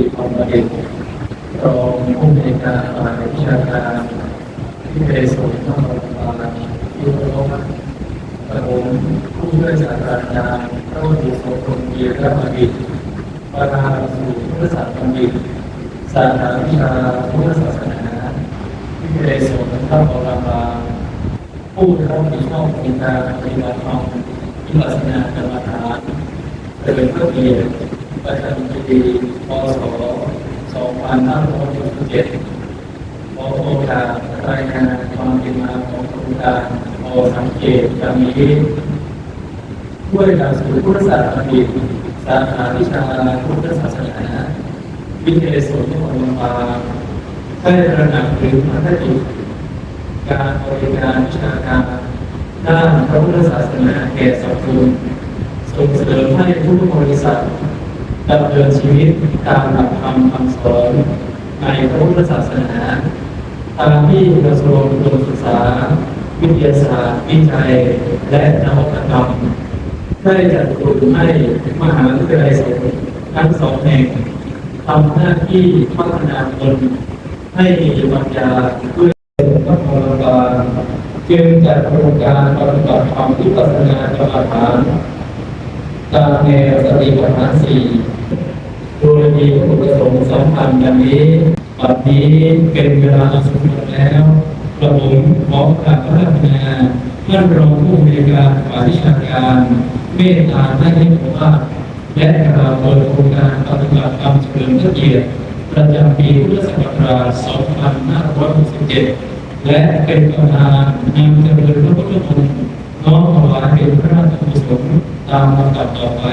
ิของตัเองรองผู้ในการฝ่ายวิชาการที่เป็นส่วนของโงพยาบาลยุโรปประมงผู้ช่วยศาสตราจารย์ต้องมีสมบูรณ์เกียรติบัณฑิประธานสูตรพุทธศาสตร์บัณฑิสาขาวิชาพุทธศาสนาที่เป็นส่วนของโรงพยาบาลผู้เข้ามีข้อมูลการปฏิบัติธรรมวิปัสสนากรรมฐานเป็นเพื่อเกียรติ ประจำปีพศ 2567ขอโอกาสรายงานความเป็นมาของโครงการพอสังเกตดังนี้ด้วยหลักสูตรพุทธศาสตร์บัณฑิตสาขาวิชาพุทธศาสนาวิทยาศาสตร์ที่มลำปาได้ระดับถึงพัฒนาการบริการวิชาการด้านพระพุทธศาสนาแก่สังคมส่งเสริมให้ผู้บริษัท ดำเนินชีวิตตามหลักธรรมคำสอนในพระพุทธศาสนา ตามที่กระทรวงอุดมศึกษา วิทยาศาสตร์ วิจัย และนวัตกรรม ได้จัดกลุ่มให้มหาวิทยาลัยสงฆ์ทั้งสองแห่งทำหน้าที่พัฒนาตนให้มีปัญญาด้วยพระพรบาลจึงจัดโครงการปฏิบัติธรรมวิปัสสนากรรมฐาน ตามแนวสติปัฏฐานสี่โดยมีวัตถุประสงค์สำคัญดังนี้ปัจนี้เป็นเวลาสมควรแล้วกระผมขอกราบพระพัฒนาท่านรองผู้บริการฝ่ายวิชาการ เมตตาให้ให้ผมว่าและกล่าวเปิดโครงการปฏิบัติธรรมเฉลิมพระเกียรติประจำปีพุทธศักราช 2567 และเป็นประธานนำเจริญพระพุทธมนตน้อมถวายเป็นพระราชกุศล ตามลำดับต่อไป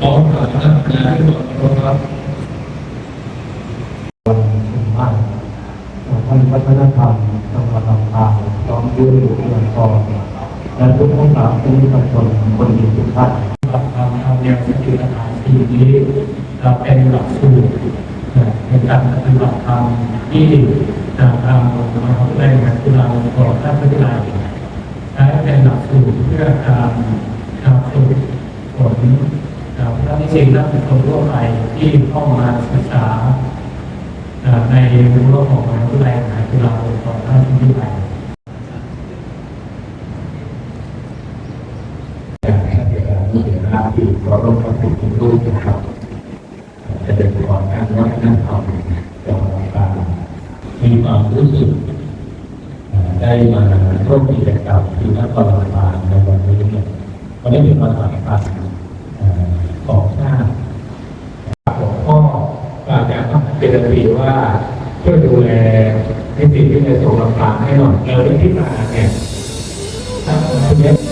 ขอกราบพระพัฒนาด้วยความเคารพครับท่านท่านวัฒนธรรมจังหวัดลำปางพร้อมด้วยบุคลากรและทุกท่านสามผู้ประชนคนดีทุกท่านหลักธรรมเอาแนวสติปัฏฐานสี่นี้เราเป็นหลักสูตรในการปฏิบัติธรรมที่ทางทางมหาวิทยาลัยจุฬาลงกรณราชวิทยาลัยใช้เป็นหลักสูตรเพื่อการทำฝึก ฝนกับนักนิสิตนักศึกษาทั่วไปที่เข้ามาศึกษาในรั้วของมหาวิทยาลัยจุฬาลงกรณราชวิทยาลัยจากท่านอาจารย์ผู้เสียหน้าที่ขอรบพระคุณทุกรูปนะครับจะเป็นก่อนการวัฒนธรรมจังหวัดลำปางมีความรู้สึกได้มาร่วมกิจกรรมที่นครลำปางในวันนี้เนี่ยวันนี้เป็นวันสำคัญเอ่อของชาติ ผมก็ฝากจาก ท่านเป็นระเบียบว่าช่วยดูแลให้สิ่งที่ในส่งลำปางให้หน่อยเราได้ที่มาเนี่ยถ้าคุณเนี่ย